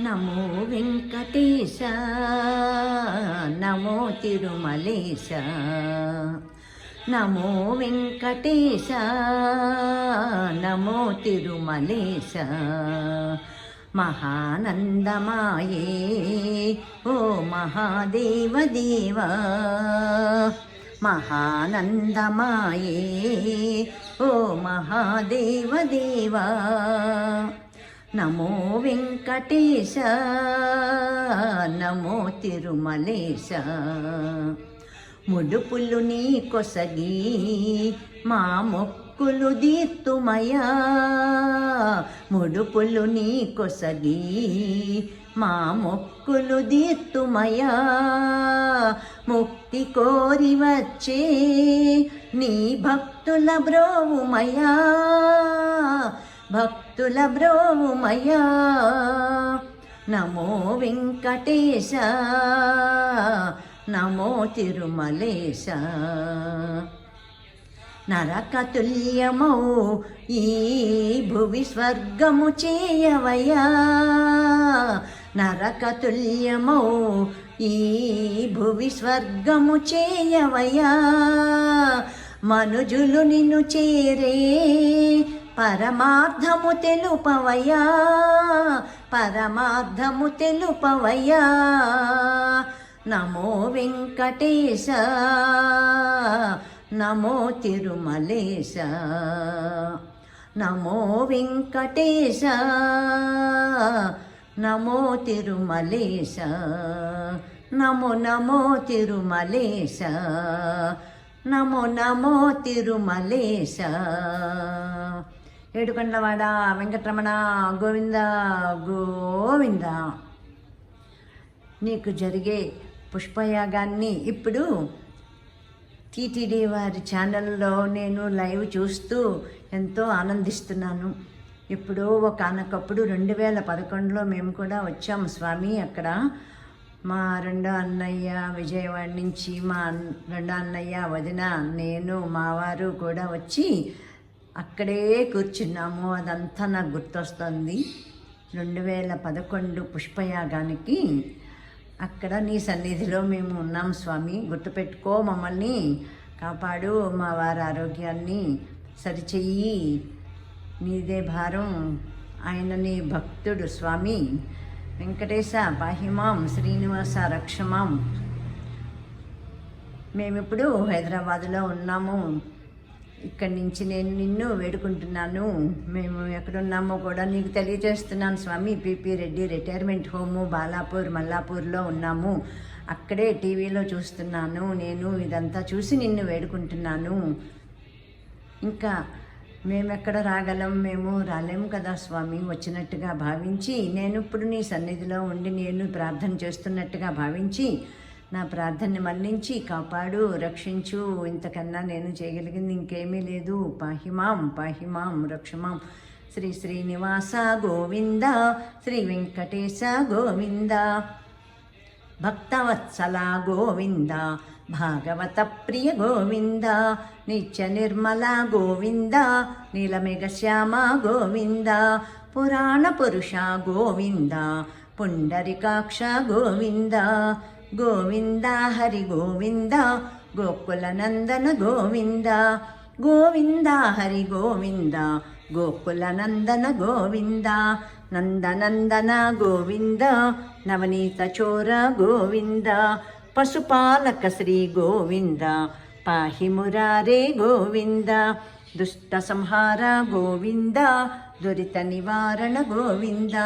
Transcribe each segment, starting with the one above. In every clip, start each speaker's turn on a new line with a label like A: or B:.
A: నమో వెంకటేశ నమో తిరుమలేశ. నమో వెంకటేశ నమో తిరుమలేశ. మహానందమాయే ఓ మహాదేవ దేవా. మహానందమాయే ఓ మహాదేవ దేవా. నమో వెంకటేశ నమో తిరుమలేశ. ముడుపులు నీ కొసగి మా మొక్కులు దీర్తుమయా ముడుపులు నీ కొసగి మా మొక్కులు దీర్తుమయా ముక్తి కోరి వచ్చే నీ భక్తుల బ్రోవుమయా భక్తుల బ్రోవుమయా నమో వెంకటేశ. నమో తిరుమలేశ. నరకతుల్యమౌ ఈ భువి స్వర్గము చేయవయా నరకతుల్యమౌ ఈ భువి స్వర్గము చేయవయా మనుజులు నిన్ను చేరే పరమార్థము తెలుపవయా పరమార్థము తెలుపవయా నమో వెంకటేశ నమో తిరుమలేశ నమో వెంకటేశ నమో తిరుమలేశ నమో నమో తిరుమలేశ నమో నమో తిరుమలేశ. ఏడుకొండలవాడ వెంకటరమణ గోవింద గోవింద. నీకు జరిగే పుష్పయాగాన్ని ఇప్పుడు టీటీడీ వారి ఛానల్లో నేను లైవ్ చూస్తూ ఎంతో ఆనందిస్తున్నాను. ఇప్పుడు ఒక అనకప్పుడు రెండు వేల పదకొండులో మేము కూడా వచ్చాము స్వామి. అక్కడ మా రెండో అన్నయ్య విజయవాడ నుంచి మా రెండో అన్నయ్య వదిన నేను మావారు కూడా వచ్చి అక్కడే కూర్చున్నాము. అదంతా నాకు గుర్తొస్తుంది. రెండు వేల పదకొండు పుష్పయాగానికి అక్కడ నీ సన్నిధిలో మేము ఉన్నాం స్వామి. గుర్తుపెట్టుకో మమ్మల్ని కాపాడు. మా వారి ఆరోగ్యాన్ని సరిచెయ్యి. నీదే భారం. ఆయన నీ భక్తుడు స్వామి. వెంకటేశ పాహిమాం శ్రీనివాస రక్షమాం. మేమిప్పుడు హైదరాబాదులో ఉన్నాము. ఇక్కడి నుంచి నేను నిన్ను వేడుకుంటున్నాను. మేము ఎక్కడున్నామో కూడా నీకు తెలియజేస్తున్నాను స్వామి. PP Reddy retirement home Balapur మల్లాపూర్లో ఉన్నాము. అక్కడే టీవీలో చూస్తున్నాను. నేను ఇదంతా చూసి నిన్ను వేడుకుంటున్నాను. ఇంకా మేమెక్కడ రాగలం? మేము రాలేము కదా స్వామి. వచ్చినట్టుగా భావించి నేను ఇప్పుడు నీ సన్నిధిలో ఉండి నేను ప్రార్థన చేస్తున్నట్టుగా భావించి నా ప్రార్థనని మన్నించి కాపాడు రక్షించు. ఇంతకన్నా నేను చేయగలిగింది ఇంకేమీ లేదు. పాహిమాం పాహిమాం రక్షమాం. శ్రీ శ్రీనివాస గోవింద శ్రీ వెంకటేశ గోవింద. భక్తవత్సల గోవింద భాగవత ప్రియ గోవింద నిత్య నిర్మల గోవింద నీలమేఘ శ్యామ గోవింద పురాణ పురుష గోవింద పుండరికాక్ష గోవింద. గోవింద హరి గోవింద గోకుల నందన గోవింద గోవింద హరి గోవింద గోకుల నందన గోవింద నందనందన గోవింద నవనీత చోర గోవింద పశుపాలక శ్రీ గోవింద పాహి మురారే గోవింద దుష్ట సంహార గోవింద దురిత నివారణ గోవింద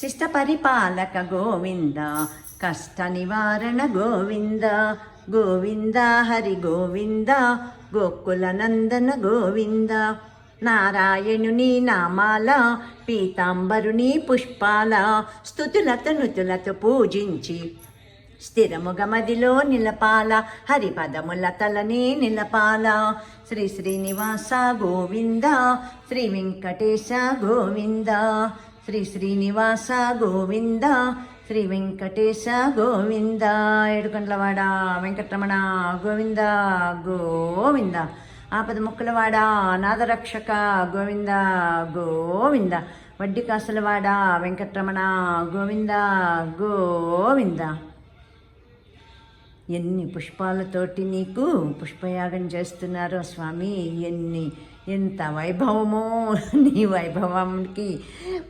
A: శిష్ట పరిపాలక గోవింద కష్ట నివారణ గోవింద గోవింద హరి గోవింద గోకుల నందన గోవింద. నారాయణుని నామాల పీతాంబరుని పుష్పాల స్థుతులత నుతులతో పూజించి స్థిరముగమదిలో నిలపాల హరిపదముల తలనే నిలపాల. శ్రీ శ్రీనివాస గోవింద శ్రీ వెంకటేశ గోవింద. శ్రీ శ్రీనివాస గోవింద శ్రీ వెంకటేశ గోవింద ఏడుకండ్లవాడ వెంకటరమణ గోవింద గోవింద ఆపద ముక్కలవాడ అనాథరక్షక గోవింద గోవింద వడ్డీ కాసులవాడ వెంకటరమణ గోవింద గోవింద ఎన్ని పుష్పాలతోటి నీకు పుష్పయాగం చేస్తున్నారో స్వామి ఎన్ని ఎంత వైభవమో నీ వైభవంకి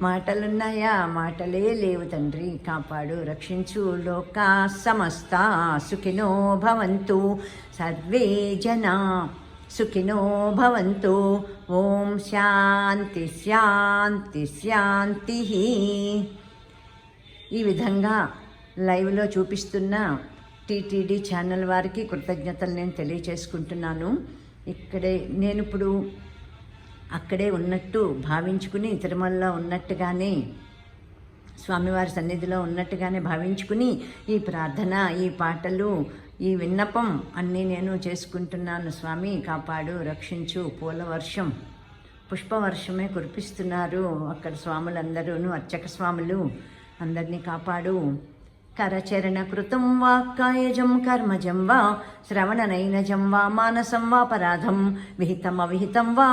A: మాటలున్నాయా? మాటలే లేవు తండ్రి. కాపాడు రక్షించు లోకా సమస్త. సుఖినో భవంతు. సర్వే జనా సుఖినో భవంతు. ఓం శాంతి శాంతి శాంతి. ఈ విధంగా లైవ్లో చూపిస్తున్న టీటీడీ ఛానల్ వారికి కృతజ్ఞతలు నేను తెలియచేసుకుంటున్నాను. ఇక్కడే నేను ఇప్పుడు అక్కడే ఉన్నట్టు భావించుకుని తిరుమలలో ఉన్నట్టుగానే స్వామివారి సన్నిధిలో ఉన్నట్టుగానే భావించుకుని ఈ ప్రార్థన ఈ పాటలు ఈ విన్నపం అన్నీ నేను చేసుకుంటున్నాను. స్వామి కాపాడు రక్షించు పూల వర్షం పుష్పవర్షమే కురిపిస్తున్నారు అక్కడ స్వాములందరూను అర్చక స్వాములు. అందరినీ కాపాడు. కరచరణకృతం వా కాయజం కర్మజం వా శ్రవణనైనజం వా మానసం వా పరాధం విహితమవిహితం వా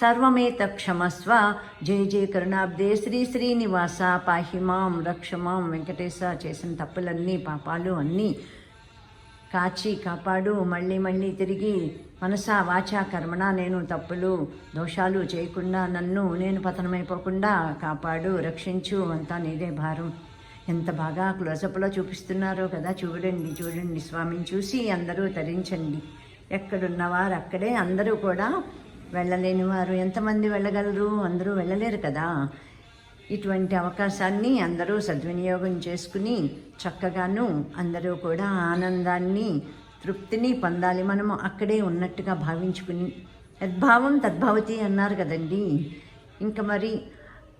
A: సర్వమేతక్షమస్వ. జయ జయ కరుణాబ్దే శ్రీ శ్రీనివాస పాహి మాం రక్ష మాం వెంకటేశ చేసిన తప్పులన్నీ పాపాలు అన్నీ కాచి కాపాడు మళ్ళీ మళ్ళీ తిరిగి మనసా వాచా కర్మణ నేను తప్పులు దోషాలు చేయకుండా నన్ను నేను పతనమైపోకుండా కాపాడు రక్షించు అంతా నీదే భారం. ఎంత బాగా క్లోజప్లో చూపిస్తున్నారో కదా చూడండి చూడండి స్వామిని చూసి అందరూ తరించండి. ఎక్కడున్నవారు అక్కడే అందరూ కూడా వెళ్ళలేని వారు ఎంతమంది వెళ్ళగలరు? అందరూ వెళ్ళలేరు కదా. ఇటువంటి అవకాశాన్ని అందరూ సద్వినియోగం చేసుకుని చక్కగాను అందరూ కూడా ఆనందాన్ని తృప్తిని పొందాలి. మనము అక్కడే ఉన్నట్టుగా భావించుకుని యద్భావం తద్భావతి అన్నారు కదండి. ఇంకా మరి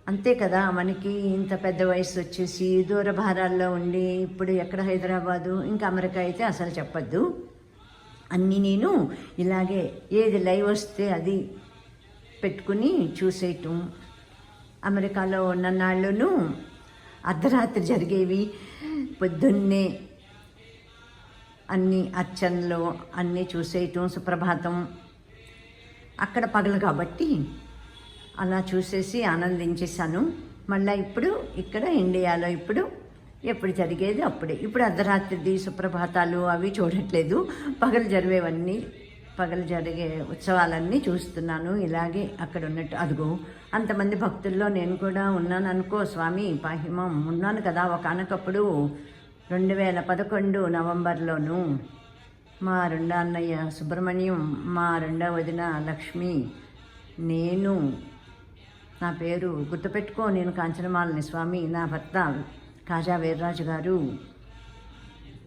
A: అంతే కదా మనకి ఇంత పెద్ద వయసు వచ్చేసి దూర భారాల్లో ఉండి ఇప్పుడు ఎక్కడ హైదరాబాదు ఇంకా అమెరికా అయితే అసలు చెప్పద్దు. అన్నీ నేను ఇలాగే ఏది లైవ్ వస్తే అది పెట్టుకుని చూసేయటం. అమెరికాలో ఉన్న నాళ్ళను అర్ధరాత్రి జరిగేవి పొద్దున్నే అన్ని అర్చనలు అన్నీ చూసేయటం సుప్రభాతం. అక్కడ పగలు కాబట్టి అలా చూసేసి ఆనందించేశాను. మళ్ళీ ఇప్పుడు ఇక్కడ ఇండియాలో ఇప్పుడు ఎప్పుడు జరిగేది అప్పుడే. ఇప్పుడు అర్ధరాత్రిది సుప్రభాతాలు అవి చూడట్లేదు. పగలు జరిగేవన్నీ పగలు జరిగే ఉత్సవాలన్నీ చూస్తున్నాను. ఇలాగే అక్కడ ఉన్నట్టు అదిగో అంతమంది భక్తుల్లో నేను కూడా ఉన్నాను అనుకో స్వామి పాహిమం ఉన్నాను కదా ఒకనకప్పుడు. రెండు వేల పదకొండు నవంబర్లోను మా రెండో అన్నయ్య సుబ్రహ్మణ్యం మా రెండో వదిన లక్ష్మి నేను నా పేరు గుర్తుపెట్టుకో నేను కాంచనమాలని స్వామి నా భర్త కాజా వీర్రాజు గారు.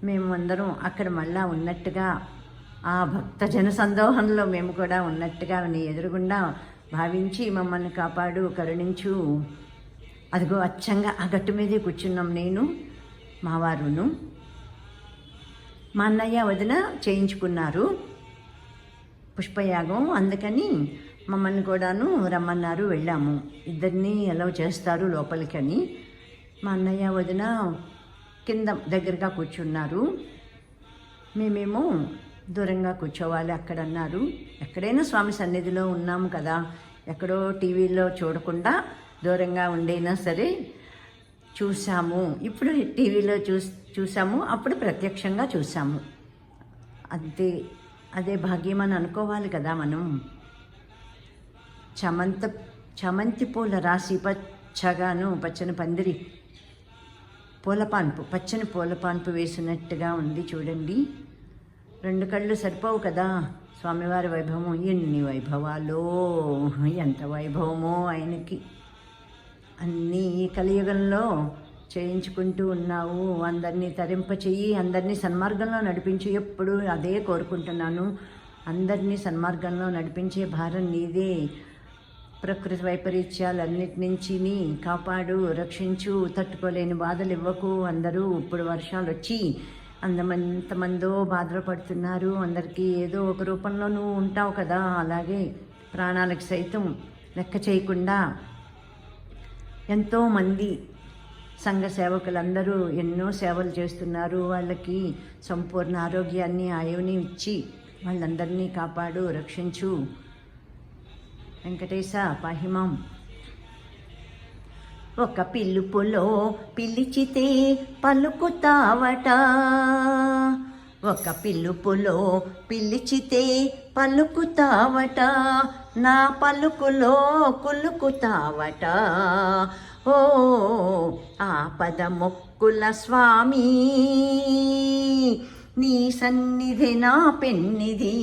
A: మేము అందరం అక్కడ మళ్ళా ఉన్నట్టుగా ఆ భక్త జన సందోహంలో మేము కూడా ఉన్నట్టుగా నీ ఎదురుగుండా భావించి మమ్మల్ని కాపాడు కరుణించు. అదిగో అచ్చంగా ఆ గట్టు మీదే కూర్చున్నాం నేను మా వారును. మా అన్నయ్య వదిన చేయించుకున్నారు పుష్పయాగం అందుకని మమ్మల్ని కూడాను రమ్మన్నారు వెళ్ళాము. ఇద్దరిని అలౌ చేస్తారు లోపలికని. మా అన్నయ్య వదిన కింద దగ్గరగా కూర్చున్నారు. మేమేమో దూరంగా కూర్చోవాలి అక్కడ అన్నారు ఎక్కడైనా స్వామి సన్నిధిలో ఉన్నాము కదా. ఎక్కడో టీవీలో చూడకుండా దూరంగా ఉండైనా సరే చూసాము ఇప్పుడు టీవీలో చూ చూసాము అప్పుడు ప్రత్యక్షంగా చూసాము అంతే అదే భాగ్యం అని అనుకోవాలి కదా మనం. చమంత చమంతి పూల రాసి పచ్చగాను పచ్చని పందిరి పూలపాన్పు పచ్చని పూలపాన్పు వేసినట్టుగా ఉంది చూడండి. రెండు కళ్ళు సరిపోవు కదా. స్వామివారి వైభవం ఎన్ని వైభవాలో ఎంత వైభవమో ఆయనకి. అన్నీ ఈ కలియుగంలో చేయించుకుంటూ ఉన్నావు. అందరినీ తరింప చెయ్యి అందరినీ సన్మార్గంలో నడిపించి. ఎప్పుడు అదే కోరుకుంటున్నాను. అందరినీ సన్మార్గంలో నడిపించే భారం నీదే. ప్రకృతి వైపరీత్యాలన్నిటి నుంచి కాపాడు రక్షించు తట్టుకోలేని బాధలు ఇవ్వకు అందరూ ఇప్పుడు వర్షాలు వచ్చి అందమంతమందో బాధలు పడుతున్నారు అందరికీ ఏదో ఒక రూపంలో నువ్వు ఉంటావు కదా. అలాగే ప్రాణాలకు సైతం లెక్క చేయకుండా ఎంతోమంది సంఘ సేవకులందరూ ఎన్నో సేవలు చేస్తున్నారు. వాళ్ళకి సంపూర్ణ ఆరోగ్యాన్ని ఆయువుని ఇచ్చి వాళ్ళందరినీ కాపాడు రక్షించు. వెంకటేశ పాహిమాం ఒక పిలుపులో పిలిచితే పలుకుతావట. ఒక పిలుపులో పిలిచితే పలుకుతావట. నా పలుకులో కులుకుతావట. ఓ ఆపద మొక్కుల స్వామి నీ సన్నిధి నా పెన్నిధి.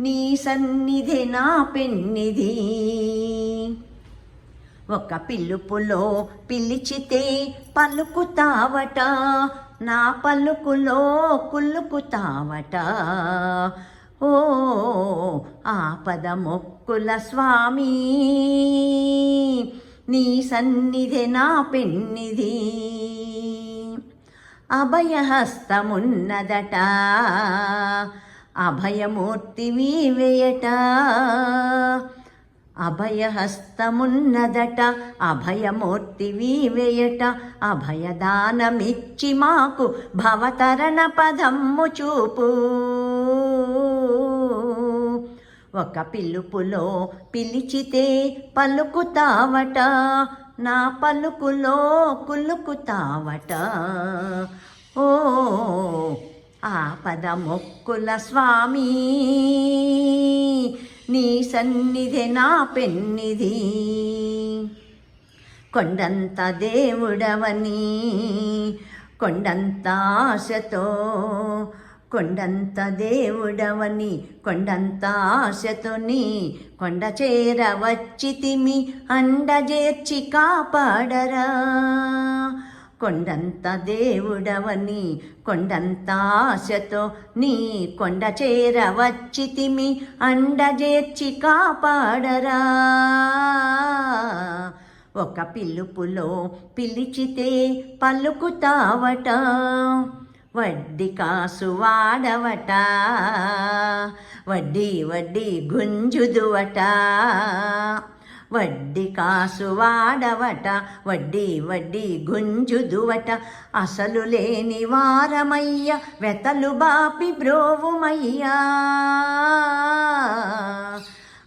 A: నీ సన్నిధి నా పెన్నిధి. ఒక పిలుపులో పిలిచితే పలుకుతావట నా పలుకులో కుల్లుకుతావట. ఓ ఆపద మొక్కుల స్వామి నీ సన్నిధి నా పెన్నిధి. అభయహస్తమున్నదట అభయమూర్తి వేయట. అభయహస్తమున్నదట అభయమూర్తి వీవేయట అభయదానమిచ్చి మాకు భవతరణ పదమ్ము చూపు. ఒక పిలుపులో పిలిచితే పలుకుతావట నా పలుకులో కులుకుతావట. ఓ ఆపద మొక్కుల స్వామి నీ సన్నిధి నా పెన్నిధి. కొండంత దేవుడవని కొండంత ఆశతో కొండంత దేవుడవని కొండంత ఆశతోని కొండ చేర వచ్చితిమి అండజేర్చి కాపాడరా. కొండంత దేవుడవని కొండంత ఆశతో నీ కొండ చేరవచ్చితిమి అండజేర్చి కాపాడరా. ఒక పిలుపులో పిలిచితే పలుకుతావట వడ్డీ కాసు వాడవట వడ్డీ వడ్డీ గుంజుదువట. వడ్డీ కాసు వాడవట వడ్డీ వడ్డీ గుంజుదువట. అసలు లేని వారమయ్య వెతలు బాపి బ్రోవుమయ్యా.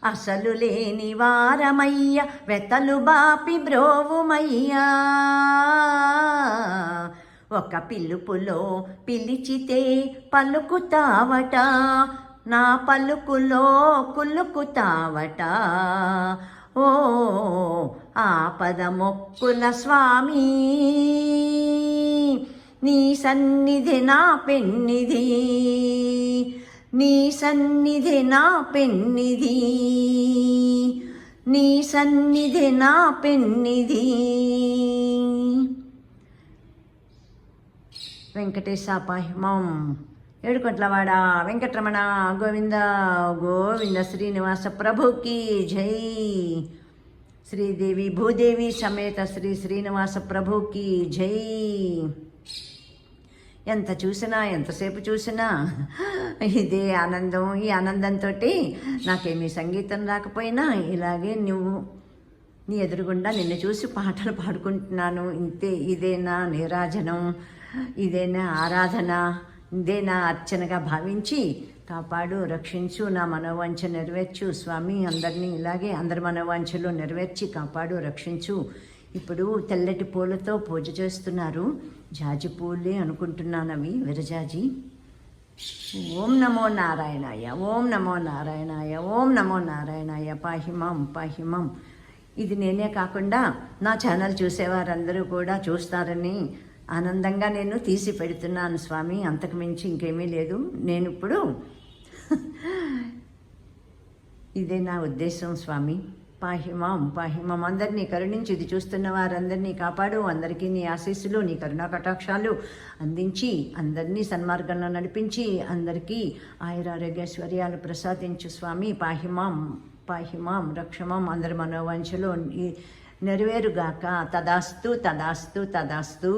A: అసలు లేని వారమయ్య వెతలు బాపి బ్రోవుమయ్యా. ఒక పిలుపులో పిలిచితే పలుకుతావట నా పలుకులో కులుకుతావట. ఓ ఆపద మొక్కుల స్వామి నీ సన్నిధి నా పెన్నిధి నీ సన్నిధి నా పెన్నిధి నీ సన్నిధి నా పెన్నిధి. వెంకటేశాపాహిమం. ఏడుకొంట్లవాడ వెంకటరమణ గోవింద గోవింద శ్రీనివాస ప్రభుకి జై. శ్రీదేవి భూదేవి సమేత శ్రీ శ్రీనివాస ప్రభుకి జై. ఎంత చూసినా ఎంతసేపు చూసినా ఇదే ఆనందం. ఈ ఆనందంతో నాకేమీ సంగీతం రాకపోయినా ఇలాగే నువ్వు నీ ఎదురుగుండా నిన్ను చూసి పాటలు పాడుకుంటున్నాను. ఇంతే ఇదేనా నీరాజనం ఇదేనా ఆరాధన? ఇదే నా అర్చనగా భావించి కాపాడు రక్షించు నా మనోవాంఛ నెరవేర్చు. స్వామి అందరినీ ఇలాగే అందరి మనోవాంఛలు నెరవేర్చి కాపాడు రక్షించు. ఇప్పుడు తెల్లటి పూలతో పూజ చేస్తున్నారు. జాజి పూలే అనుకుంటున్నాను అవి విరజాజి. ఓం నమో నారాయణాయ ఓం నమో నారాయణాయ ఓం నమో నారాయణాయ. పాహిమం పాహిమం. ఇది నేనే కాకుండా నా ఛానల్ చూసేవారందరూ కూడా చూస్తారని ఆనందంగా నేను తీసి పెడుతున్నాను స్వామి. అంతకు మించి ఇంకేమీ లేదు. నేను ఇప్పుడు ఇదే నా ఉద్దేశం స్వామి. పాహిమాం పాహిమాం. అందరినీ కరుణించి ఇది చూస్తున్న వారందరినీ కాపాడు. అందరికీ నీ ఆశీస్సులు నీ కరుణా కటాక్షాలు అందించి అందరినీ సన్మార్గంలో నడిపించి అందరికీ ఆయురారోగ్యశ్వర్యాలు ప్రసాదించు స్వామి. పాహిమాం పాహిమాం రక్షమాం. అందరి మనోవాంఛలు ఈ నెరవేరుగాక. తదాస్తు తదాస్తు తదాస్తు.